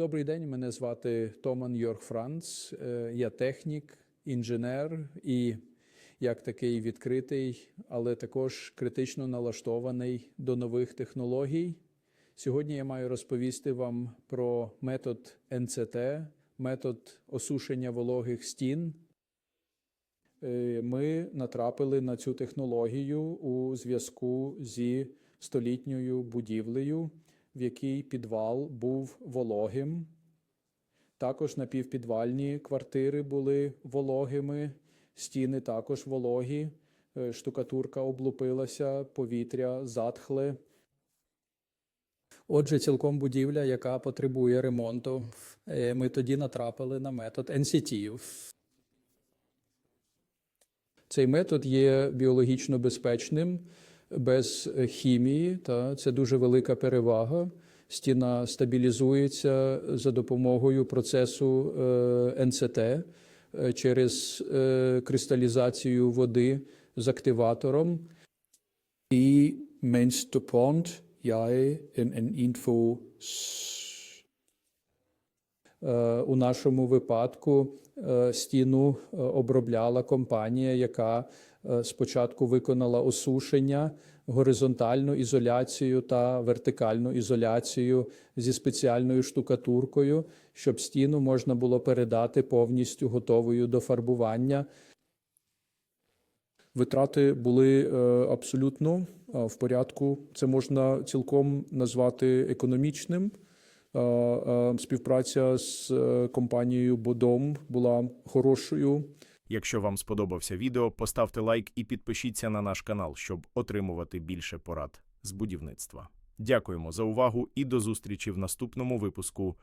Добрий день, мене звати Томан Йорг Франц. Е, Я технік, інженер і як такий відкритий, але також критично налаштований до нових технологій. Сьогодні я маю розповісти вам про метод НЦТ, метод осушення вологих стін. Е, Ми натрапили на цю технологію у зв'язку зі столітньою будівлею, в якій підвал був вологим. Також напівпідвальні квартири були вологими, стіни також вологі, е, штукатурка облупилася, повітря затхле. Отже, цілком будівля, яка потребує ремонту. Е, Ми тоді натрапили на метод NCT. Цей метод є біологічно безпечним, без хімії, та це дуже велика перевага. Стіна стабілізується за допомогою процесу е, НЦТ е, через е, кристалізацію води з активатором. І jeg en, en info У нашому випадку е, стіну е, обробляла компанія, яка е, спочатку виконала осушення, горизонтальну ізоляцію та вертикальну ізоляцію зі спеціальною штукатуркою, щоб стіну можна було передати повністю готовою до фарбування. Витрати були е, абсолютно е, в порядку. Це можна цілком назвати економічним. Співпраця з е, компанією Бодом була хорошою. Якщо вам сподобався відео, поставте лайк і підпишіться на наш канал, щоб отримувати більше порад з будівництва. Дякуємо за увагу і до зустрічі в наступному випуску